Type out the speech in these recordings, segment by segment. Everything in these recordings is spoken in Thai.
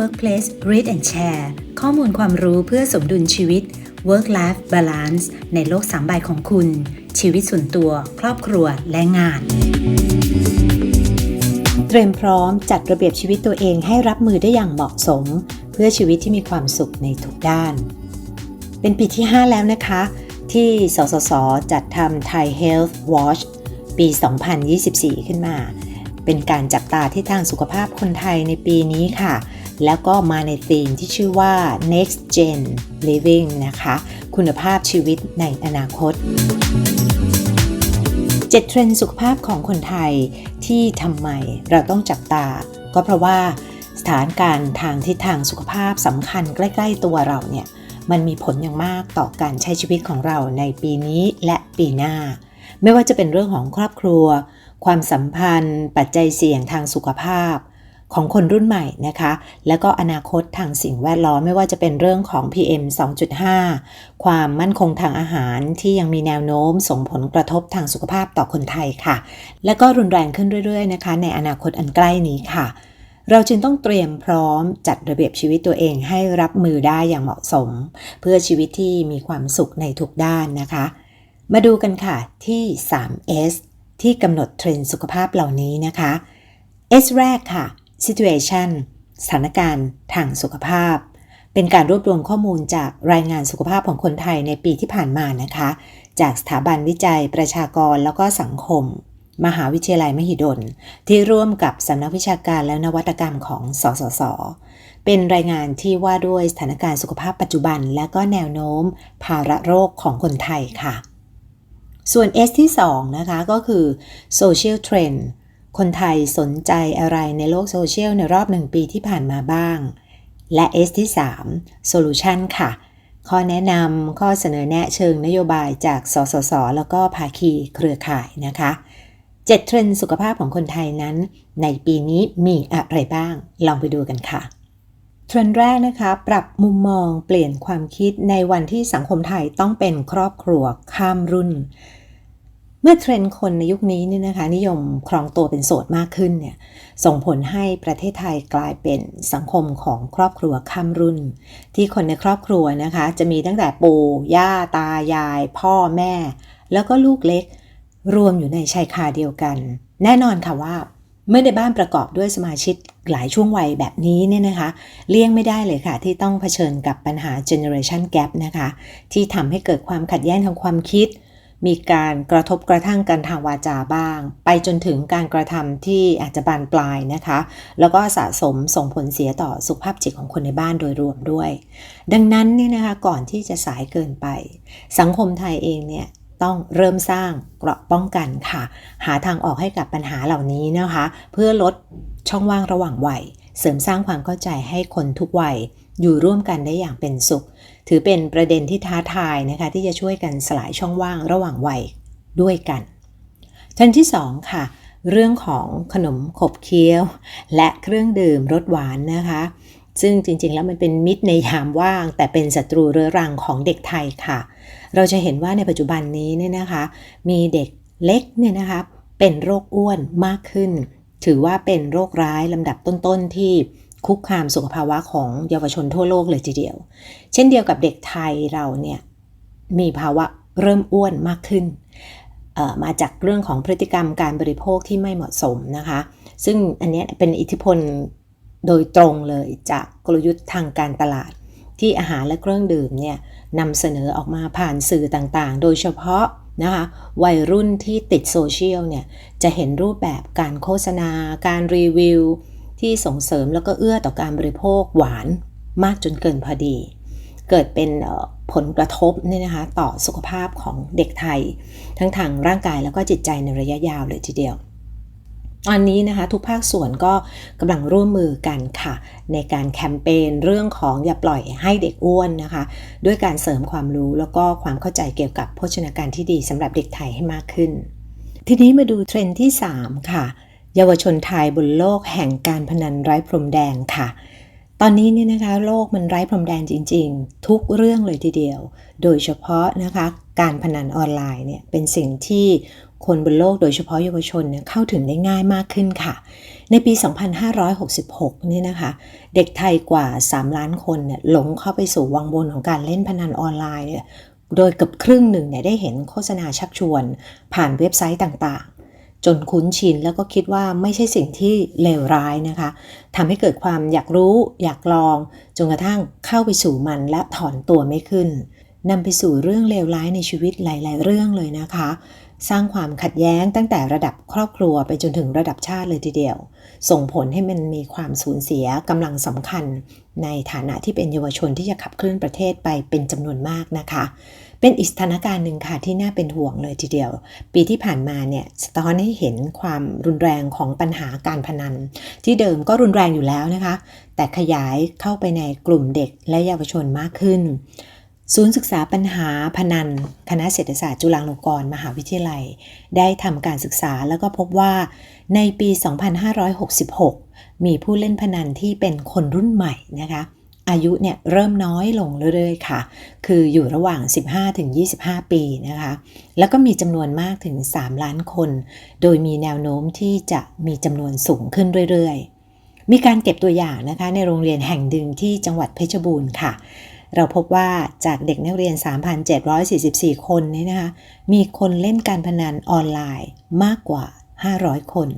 Workplace Read and Share ข้อมูลความรู้เพื่อสมดุลชีวิต Work Life Balance ในโลกสามใบของคุณ ชีวิตส่วนตัว ครอบครัวและงาน เตรียมพร้อมจัดระเบียบชีวิตตัวเองให้รับมือได้อย่างเหมาะสม เพื่อชีวิตที่มีความสุขในทุกด้าน เป็นปีที่ 5 แล้วนะคะ ที่สสส จัดทำ Thai Health Watch ปี 2024 ขึ้นมา เป็นการจับตาที่ทางสุขภาพคนไทยในปีนี้ค่ะ แล้วก็มาในธีมที่ชื่อว่า Next Gen Living นะคะ คุณภาพชีวิตในอนาคต7เทรนด์สุขภาพของคนไทยที่ทำไมเราต้องจับตา ก็เพราะว่าสถานการณ์ทางทิศทางสุขภาพสำคัญใกล้ ๆ ตัวเราเนี่ยมันมีผลอย่างมากต่อการใช้ชีวิตของเราในปีนี้และปีหน้า ไม่ว่าจะเป็นเรื่องของครอบครัว ความสัมพันธ์ ปัจจัยเสี่ยงทางสุขภาพ ของคนรุ่นใหม่นะคะ แล้วก็อนาคตทางสิ่งแวดล้อมไม่ว่าจะเป็นเรื่องของ PM 2.5 ความมั่นคงทางอาหารที่ยังมีแนวโน้มส่งผลกระทบทางสุขภาพต่อคนไทยค่ะ และก็รุนแรงขึ้นเรื่อยๆนะคะ ในอนาคตอันใกล้นี้ค่ะ เราจึงต้องเตรียมพร้อมจัดระเบียบชีวิตตัวเองให้รับมือได้อย่างเหมาะสม เพื่อชีวิตที่มีความสุขในทุกด้านนะคะ มาดูกันค่ะที่ 3S ที่กำหนดเทรนด์สุขภาพเหล่านี้นะคะ S แรกค่ะ situation สถานการณ์ทางสุขภาพ เป็นการรวบรวมข้อมูลจากรายงานสุขภาพของคนไทยในปีที่ผ่านมานะคะ จากสถาบันวิจัยประชากรแล้วก็สังคม มหาวิทยาลัยมหิดล ที่ร่วมกับสำนักวิชาการและนวัตกรรมของสสส เป็นรายงานที่ว่าด้วยสถานการณ์สุขภาพปัจจุบัน และก็แนวโน้ม ภาระโรคของคนไทยค่ะ ส่วน S ที่2นะคะก็คือ social trend คนไทยสนใจอะไรในโลกโซเชียลในรอบหนึ่งปีที่ผ่านมาบ้าง และ S ที่ 3 Solution ค่ะ ข้อแนะนำข้อเสนอแนะเชิงนโยบายจากสสส แล้วก็ภาคีเครือข่ายนะคะ 7 เทรนด์สุขภาพของคนไทยนั้น ในปีนี้มีอะไรบ้าง ลองไปดูกันค่ะเทรนด์แรกนะคะ ปรับมุมมองเปลี่ยนความคิดในวันที่สังคมไทยต้องเป็นครอบครัวข้ามรุ่น เมื่อเทรนด์คนในยุคนี้นี่นะคะนิยมครองตัวเป็นโสดมากขึ้นเนี่ยส่งผลให้ประเทศไทยกลายเป็นสังคมของครอบครัวข้ามรุ่น ที่คนในครอบครัวนะคะจะมีตั้งแต่ปู่ย่าตายาย พ่อแม่ แล้วก็ลูกเล็กรวมอยู่ในชายคาเดียวกัน แน่นอนค่ะว่าเมื่อในบ้านประกอบด้วยสมาชิกหลายช่วงวัยแบบนี้เนี่ยนะคะ เลี่ยงไม่ได้เลยค่ะ ที่ต้องเผชิญกับปัญหา generation gap นะคะ ที่ทำให้เกิดความขัดแย้งทางความคิด มีการกระทบกระทั่งกันทางวาจาบ้าง ไปจนถึงการกระทำที่อาจจะบานปลายนะคะ แล้วก็สะสมส่งผลเสียต่อสุขภาพจิตของคนในบ้านโดยรวมด้วย ดังนั้นเนี่ยนะคะก่อนที่จะสายเกินไป สังคมไทยเองเนี่ยต้องเริ่มสร้างเกราะป้องกันค่ะ หาทางออกให้กับปัญหาเหล่านี้นะคะ เพื่อลดช่องว่างระหว่างวัย เสริมสร้างความเข้าใจให้คนทุกวัย อยู่ร่วมกันได้อย่างเป็นสุข ถือเป็นประเด็นที่ท้าทายนะคะที่จะช่วยกันสลายช่องว่างระหว่างวัยด้วยกันทันที่2ค่ะเรื่องของขนมขบเคี้ยว และเครื่องดื่มรสหวานนะคะ ซึ่งจริงๆ แล้วมันเป็นมิตรในยามว่าง แต่เป็นศัตรูเรื้อรังของเด็กไทยค่ะ เราจะเห็นว่าในปัจจุบันนี้เนี่ยนะคะ มีเด็กเล็กเนี่ยนะคะเป็นโรคอ้วนมากขึ้น ถือว่าเป็นโรคร้ายลำดับต้นๆที่ คุกคามสุขภาวะของเยาวชนทั่วโลกเลยทีเดียว เช่นเดียวกับเด็กไทยเราเนี่ยมีภาวะเริ่มอ้วนมากขึ้น มาจากเรื่องของพฤติกรรมการบริโภคที่ไม่เหมาะสมนะคะ ซึ่งอันนี้เป็นอิทธิพลโดยตรงเลยจากกลยุทธ์ทางการตลาด ที่อาหารและเครื่องดื่มเนี่ยนำเสนอออกมาผ่านสื่อต่างๆ โดยเฉพาะนะคะวัยรุ่นที่ติดโซเชียลเนี่ยจะเห็นรูปแบบการโฆษณา การรีวิว ที่ส่งเสริมแล้วก็เอื้อต่อการบริโภคหวานมากจนเกินพอดี เกิดเป็นผลกระทบเนี่ยนะคะต่อสุขภาพของเด็กไทย ทั้งทางร่างกายแล้วก็จิตใจในระยะยาวเลยทีเดียวตอนนี้นะคะทุกภาคส่วนก็กำลังร่วมมือกันค่ะ ในการแคมเปญเรื่องของอย่าปล่อยให้เด็กอ้วนนะคะ ด้วยการเสริมความรู้แล้วก็ความเข้าใจเกี่ยวกับโภชนาการที่ดีสำหรับเด็กไทยให้มากขึ้น ทีนี้มาดูเทรนด์ที่ 3 ค่ะ เยาวชนไทยบนโลกแห่งการพนันไร้พรมแดงค่ะ ตอนนี้เนี่ยนะคะโลกมันไร้พรมแดนจริง ๆ ทุกเรื่องเลยทีเดียว โดยเฉพาะนะคะการพนันออนไลน์เนี่ยเป็นสิ่งที่คนบนโลกโดยเฉพาะเยาวชนเนี่ยเข้าถึงได้ง่ายมากขึ้นค่ะ ในปี 2566 นี่นะคะ เด็กไทยกว่า 3 ล้านคนเนี่ยหลงเข้าไปสู่วังวนของการเล่นพนันออนไลน์ โดยเกือบครึ่งหนึ่งเนี่ยได้เห็นโฆษณาชักชวน ผ่านเว็บไซต์ต่างๆ จนคุ้นชินแล้วก็คิดว่าไม่ใช่สิ่งที่เลวร้ายนะคะทำให้เกิดความอยากรู้อยากลอง จนกระทั่งเข้าไปสู่มันและถอนตัวไม่ขึ้นนำไปสู่เรื่องเลวร้ายในชีวิตหลาย ๆ เรื่องเลยนะคะ สร้างความขัดแย้งตั้งแต่ระดับครอบครัวไปจนถึงระดับชาติเลยทีเดียว ส่งผลให้มันมีความสูญเสียกำลังสำคัญ ในฐานะที่เป็นเยาวชนที่จะขับเคลื่อนประเทศไปเป็นจำนวนมากนะคะ เป็นอีกสถานการณ์หนึ่งค่ะที่น่าเป็นห่วงเลยทีเดียว ปีที่ผ่านมาเนี่ยสะท้อนให้เห็นความรุนแรงของปัญหาการพนัน ที่เดิมก็รุนแรงอยู่แล้วนะคะ แต่ขยายเข้าไปในกลุ่มเด็กและเยาวชนมากขึ้น ศูนย์ศึกษาปัญหาพนัน คณะเศรษฐศาสตร์จุฬาลงกรณ์มหาวิทยาลัย ได้ทำการศึกษาแล้วก็พบว่าในปี 2566 มีผู้เล่นพนันที่เป็นคนรุ่นใหม่นะคะ อายุเนี่ยเริ่มน้อยลงเรื่อยๆค่ะ คืออยู่ระหว่าง 15-25 ปีนะคะ แล้วก็มีจำนวนมากถึง 3 ล้านคน โดยมีแนวโน้มที่จะมีจำนวนสูงขึ้นเรื่อยๆ มีการเก็บตัวอย่างนะคะในโรงเรียนแห่งหนึ่งที่จังหวัดเพชรบูรณ์ค่ะ เราพบว่าจากเด็กนักเรียน 3,744 คนนี้นะคะ มีคนเล่นการพนันออนไลน์มากกว่า 500 คน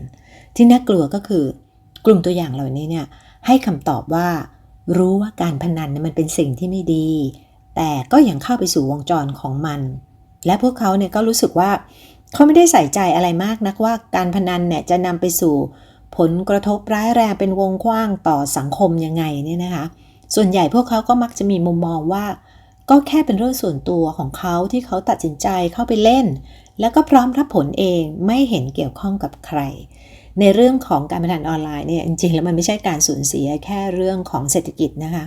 ที่น่ากลัวก็คือกลุ่มตัวอย่างเหล่านี้เนี่ยให้คำตอบว่า รู้ว่าการพนันมันเป็นสิ่งที่ไม่ดี แต่ก็ยังเข้าไปสู่วงจรของมัน และพวกเขาเนี่ยก็รู้สึกว่า เขาไม่ได้ใส่ใจอะไรมากนักว่าการพนันเนี่ยจะนำไปสู่ผลกระทบร้ายแรงเป็นวงกว้างต่อสังคมยังไงเนี่ยนะคะ ส่วนใหญ่พวกเขาก็มักจะมีมุมมองว่า ก็แค่เป็นเรื่องส่วนตัวของเขาที่เขาตัดสินใจเข้าไปเล่น แล้วก็พร้อมรับผลเองไม่เห็นเกี่ยวข้องกับใคร ในเรื่องของการพนันออนไลน์เนี่ยจริงๆแล้วมันไม่ใช่การสูญเสียแค่เรื่องของเศรษฐกิจนะคะ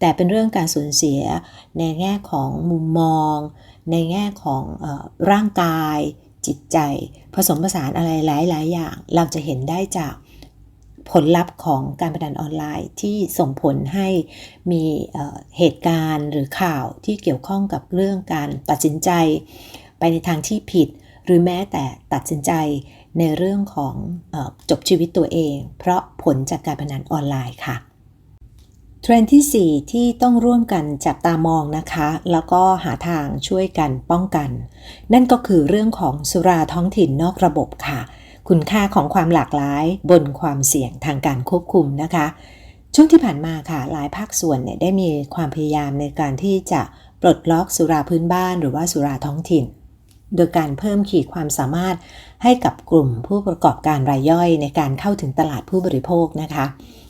แต่เป็นเรื่องการสูญเสียในแง่ของมุมมอง ในแง่ของอร่างกายจิตใจ ผสมผสานอะไรหลายๆอย่าง เราจะเห็นได้จากผลลัพธ์ของการพนันออนไลน์ที่ส่งผลให้มีเหตุการณ์หรือข่าวที่เกี่ยวข้องกับเรื่องการตัดสินใจ ไปในทางที่ผิด หรือแม้แต่ตัดสินใจ ในเรื่องของอจบชีวิตตัวเอง เพราะผลจากการพนันออนไลน์ค่ะเทรนด์ที่ 4 ที่ต้องร่วมกันจับตามองนะคะ แล้วก็หาทางช่วยกันป้องกัน นั่นก็คือเรื่องของสุราท้องถิ่นนอกระบบค่ะ คุณค่าของความหลากหลายบนความเสี่ยงทางการควบคุมนะคะ ช่วงที่ผ่านมาค่ะ หลายภาคส่วนเนี่ยได้มีความพยายามในการที่จะปลดล็อกสุราพื้นบ้านหรือว่าสุราท้องถิ่น โดยการเพิ่มขีดความสามารถให้กับกลุ่มผู้ประกอบการรายย่อยในการเข้าถึงตลาดผู้บริโภคนะคะ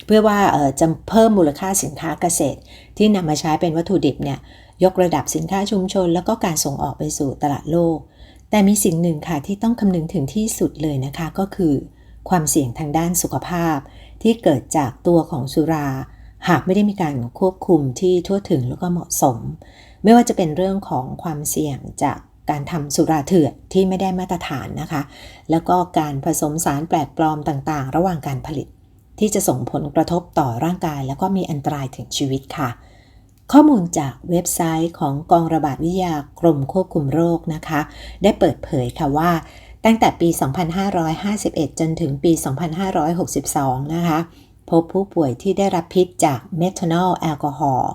เพื่อว่าจะเพิ่มมูลค่าสินค้าเกษตร ที่นำมาใช้เป็นวัตถุดิบเนี่ยยกระดับสินค้าชุมชน แล้วก็การส่งออกไปสู่ตลาดโลก แต่มีสิ่งหนึ่งค่ะที่ต้องคำนึงถึงที่สุดเลยนะคะก็คือ ความเสี่ยงทางด้านสุขภาพ ที่เกิดจากตัวของสุรา หากไม่ได้มีการควบคุมที่ทั่วถึงแล้วก็เหมาะสม ไม่ว่าจะเป็นเรื่องของความเสี่ยงจาก การทำสุราเถื่อนที่ไม่ได้มาตรฐานนะคะ แล้วก็การผสมสารแปลกปลอมต่างๆ ระหว่างการผลิต ที่จะส่งผลกระทบต่อร่างกาย แล้วก็มีอันตรายถึงชีวิตค่ะ ข้อมูลจากเว็บไซต์ของกองระบาดวิทยากรมควบคุมโรคนะคะ ได้เปิดเผยค่ะว่า ตั้งแต่ปี 2551 จนถึงปี 2562 นะคะพบผู้ป่วยที่ได้รับพิษจากเมทานอลแอลกอฮอล์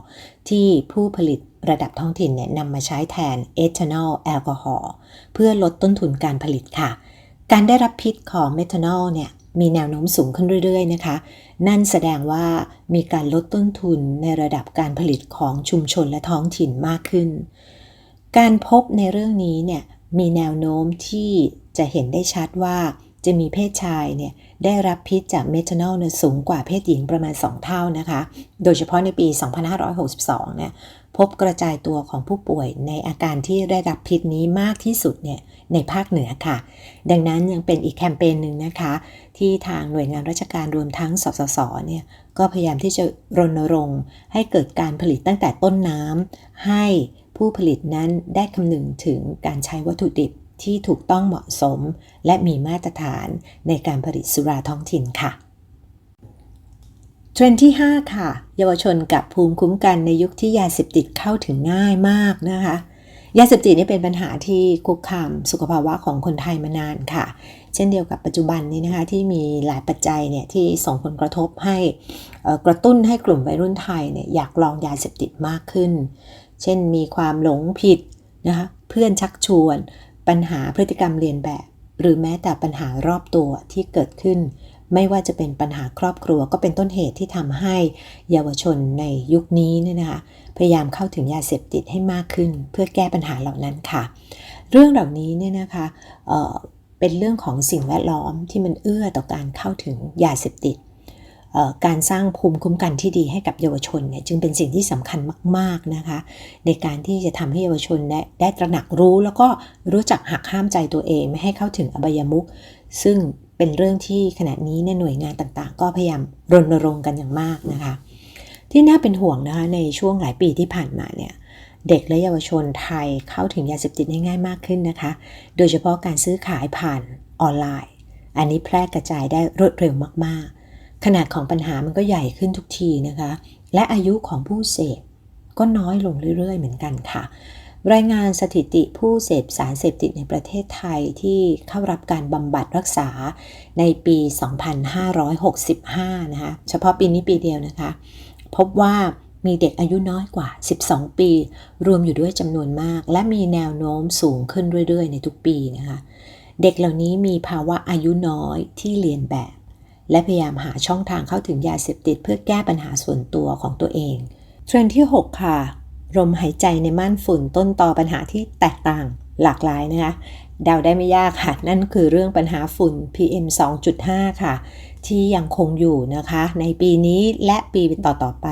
ที่ผู้ผลิตระดับท้องถิ่นเนี่ยนำมาใช้แทนเอทานอลแอลกอฮอล์เพื่อลดต้นทุนการผลิตค่ะ การได้รับพิษของเมทานอลเนี่ยมีแนวโน้มสูงขึ้นเรื่อยๆนะคะ นั่นแสดงว่ามีการลดต้นทุนในระดับการผลิตของชุมชนและท้องถิ่นมากขึ้น การพบในเรื่องนี้เนี่ยมีแนวโน้มที่จะเห็นได้ชัดว่า จะมีเพศชายเนี่ยได้รับพิษจากเมทานอลสูงกว่าเพศหญิงประมาณ 2 เท่านะคะ โดยเฉพาะในปี 2562 เนี่ยพบกระจายตัวของผู้ป่วยในอาการที่ได้รับพิษนี้มากที่สุดเนี่ยในภาคเหนือค่ะ ดังนั้นยังเป็นอีกแคมเปญหนึ่งนะคะ ที่ทางหน่วยงานราชการรวมทั้งสสสเนี่ยก็พยายามที่จะรณรงค์ ให้เกิดการผลิตตั้งแต่ต้นน้ำให้ผู้ผลิตนั้นได้คำนึงถึงการใช้วัตถุดิบ ที่ถูกต้องเหมาะสม และมีมาตรฐานในการผลิตสุราท้องถิ่นค่ะเทรนด์ที่ 5 ค่ะ เยาวชนกับภูมิคุ้มกันในยุคที่ยาเสพติดเข้าถึงง่ายมากนะคะ ยาเสพติดนี่เป็นปัญหาที่คุกคามสุขภาวะของคนไทยมานานค่ะ เช่นเดียวกับปัจจุบันนี้นะคะที่มีหลายปัจจัยเนี่ยที่ส่งผลกระทบให้กระตุ้นให้กลุ่มวัยรุ่นไทยเนี่ยอยากลองยาเสพติดมากขึ้น เช่นมีความหลงผิดนะคะเพื่อนชักชวน ปัญหาพฤติกรรมเรียนแบบ หรือแม้แต่ปัญหารอบตัวที่เกิดขึ้น ไม่ว่าจะเป็นปัญหาครอบครัวก็เป็นต้นเหตุที่ทำให้เยาวชนในยุคนี้เนี่ยนะคะพยายามเข้าถึงยาเสพติดให้มากขึ้น เพื่อแก้ปัญหาเหล่านั้นค่ะ เรื่องเหล่านี้เนี่ยนะคะเเป็นเรื่องของสิ่งแวดล้อมที่มันเอื้อต่อการเข้าถึงยาเสพติด การสร้างภูมิคุ้มกันที่ดีให้กับเยาวชนเนี่ยจึงเป็นสิ่งที่สำคัญมาก ๆนะคะ ในการที่จะทำให้เยาวชนได้ได้ตระหนักรู้แล้วก็รู้จักหักห้ามใจตัวเองไม่ให้เข้าถึงอบายมุขซึ่งเป็นเรื่องที่ขณะนี้ในหน่วยงานต่างๆ ก็พยายามรณรงค์กันอย่างมากนะคะ ที่น่าเป็นห่วงนะคะในช่วงหลายปีที่ผ่านมาเนี่ยเด็กและเยาวชนไทยเข้าถึงยาเสพติดง่ายมากขึ้นนะคะ โดยเฉพาะการซื้อขายผ่านออนไลน์ อันนี้แพร่กระจายได้รวดเร็วมากๆ ขนาดของปัญหามันก็ใหญ่ขึ้นทุกทีนะคะ และอายุของผู้เสพก็น้อยลงเรื่อยๆ เหมือนกันค่ะ รายงานสถิติผู้เสพสารเสพติดในประเทศไทยที่เข้ารับการบำบัดรักษาในปี 2565 นะคะ เฉพาะปีนี้ปีเดียวนะคะ พบว่ามีเด็กอายุน้อยกว่า 12 ปี รวมอยู่ด้วยจำนวนมาก และมีแนวโน้มสูงขึ้นเรื่อยๆ ในทุกปีนะคะ เด็กเหล่านี้มีภาวะอายุน้อยที่เรียนแบบ และพยายามหาช่องทางเข้าถึงยาเสพติดเพื่อแก้ปัญหาส่วนตัวของตัวเอง เทรนที่ 6 ค่ะลมหายใจในม่านฝุ่นต้นต่อปัญหาที่แตกต่างหลากหลายนะคะเดาได้ไม่ยากค่ะ นั่นคือเรื่องปัญหาฝุ่น PM 2.5 ค่ะ ที่ยังคงอยู่นะคะ ในปีนี้และปีต่อๆไป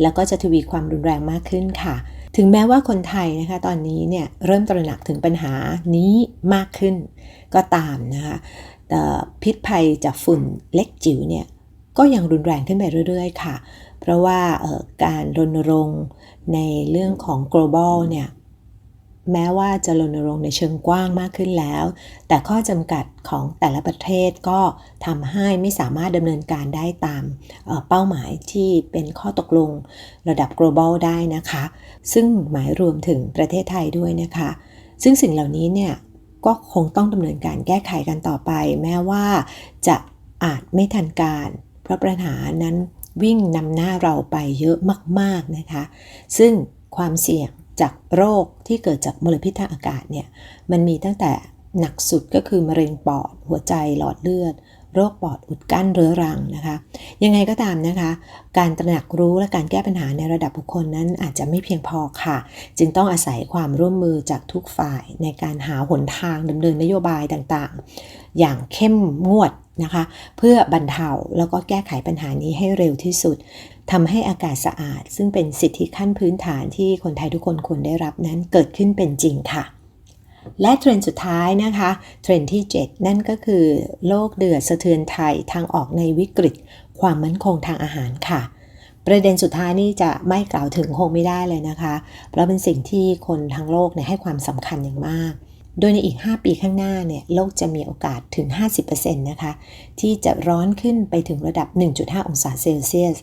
แล้วก็จะทวีความรุนแรงมากขึ้นค่ะ ถึงแม้ว่าคนไทยนะคะ ตอนนี้เนี่ยเริ่มตระหนักถึงปัญหานี้มากขึ้นก็ตามนะคะ พิษภัยจากฝุ่นเล็กจิ๋วเนี่ยก็ยังรุนแรงขึ้นไปเรื่อยๆ ค่ะ เพราะว่าการรณรงค์ในเรื่องของ global เนี่ยแม้ว่าจะรณรงค์ในเชิงกว้างมากขึ้นแล้ว แต่ข้อจำกัดของแต่ละประเทศก็ทำให้ไม่สามารถดำเนินการได้ตามเป้าหมายที่เป็นข้อตกลงระดับ global ได้นะคะ ซึ่งหมายรวมถึงประเทศไทยด้วยนะคะ ซึ่งสิ่งเหล่านี้เนี่ย ก็คงต้องดำเนินการแก้ไขกันต่อไป แม้ว่าจะอาจไม่ทันการ เพราะปัญหานั้นวิ่งนำหน้าเราไปเยอะมาก ๆนะคะ ซึ่งความเสี่ยงจากโรคที่เกิดจากมลพิษทางอากาศเนี่ย มันมีตั้งแต่หนักสุดก็คือมะเร็งปอด หัวใจหลอดเลือด โรคปอดอุดกั้นเรื้อรังนะคะ ยังไงก็ตามนะคะ การตระหนักรู้และการแก้ปัญหาในระดับบุคคลนั้นอาจจะไม่เพียงพอค่ะ จึงต้องอาศัยความร่วมมือจากทุกฝ่ายในการหาหนทางดำเนินนโยบายต่างๆ อย่างเข้มงวดนะคะ เพื่อบรรเทาแล้วก็แก้ไขปัญหานี้ให้เร็วที่สุดทำให้อากาศสะอาด ซึ่งเป็นสิทธิขั้นพื้นฐานที่คนไทยทุกคนควรได้รับนั้นเกิดขึ้นเป็นจริงค่ะ และเทรนด์สุดท้ายนะคะ เทรนด์ที่ 7 นั่นก็คือ โลกเดือดสะเทือนไทยทางออกในวิกฤต ความมั่นคงทางอาหารค่ะ ประเด็นสุดท้ายนี่จะไม่กล่าวถึงคงไม่ได้เลยนะคะ เพราะเป็นสิ่งที่คนทั้งโลกเนี่ยให้ความสำคัญอย่างมาก โดยในอีก 5 ปีข้างหน้าเนี่ยโลกจะมีโอกาสถึง 50%นะคะที่จะร้อนขึ้นไปถึงระดับ 1.5 องศาเซลเซียส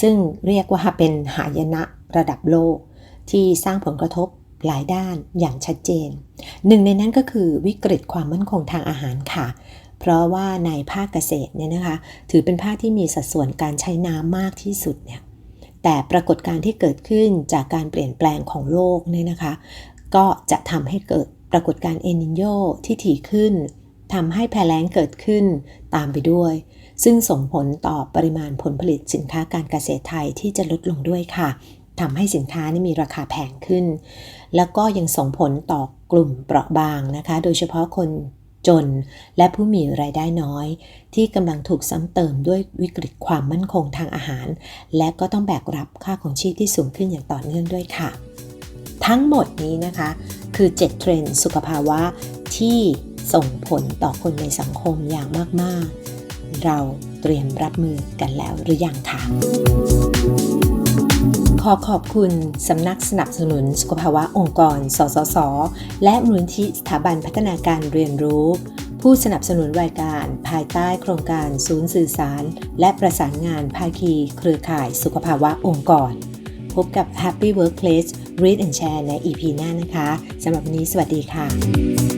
ซึ่งเรียกว่าเป็นหายนะระดับโลกที่สร้างผลกระทบ หลายด้านอย่างชัดเจน หนึ่งในนั้นก็คือวิกฤตความมั่นคงทางอาหารค่ะ เพราะว่าในภาคเกษตรเนี่ยนะคะ ถือเป็นภาคที่มีสัดส่วนการใช้น้ำมากที่สุดเนี่ยแต่ปรากฏการณ์ที่เกิดขึ้นจากการเปลี่ยนแปลงของโลกเนี่ยนะคะ ก็จะทำให้เกิดปรากฏการณ์เอนิโยที่ถี่ขึ้นทำให้แพ้แล้งเกิดขึ้นตามไปด้วย ซึ่งส่งผลต่อปริมาณผลผลิตสินค้าการเกษตรไทยที่จะลดลงด้วยค่ะ ทำให้สินค้านี่มีราคาแพงขึ้น แล้วก็ยังส่งผลต่อกลุ่มเปราะบางนะคะ โดยเฉพาะคนจน และผู้มีรายได้น้อย ที่กำลังถูกซ้ำเติมด้วยวิกฤตความมั่นคงทางอาหาร และก็ต้องแบกรับค่าของชีพที่สูงขึ้นอย่างต่อเนื่องด้วยค่ะ ทั้งหมดนี้นะคะ คือ 7 เทรนด์สุขภาวะที่ส่งผลต่อคนในสังคมอย่างมาก ๆ เราเตรียมรับมือกันแล้วหรือยังคะ ขอขอบคุณสำนักสนับสนุนสุขภาวะองค์กร สสส และมูลนิธิสถาบันพัฒนาการเรียนรู้ ผู้สนับสนุนรายการภายใต้โครงการศูนย์สื่อสาร และประสานงานภาคีเครือข่ายสุขภาวะองค์กร พบกับ Happy Workplace Read and Share ใน EP หน้านะคะสำหรับวันนี้สวัสดีค่ะ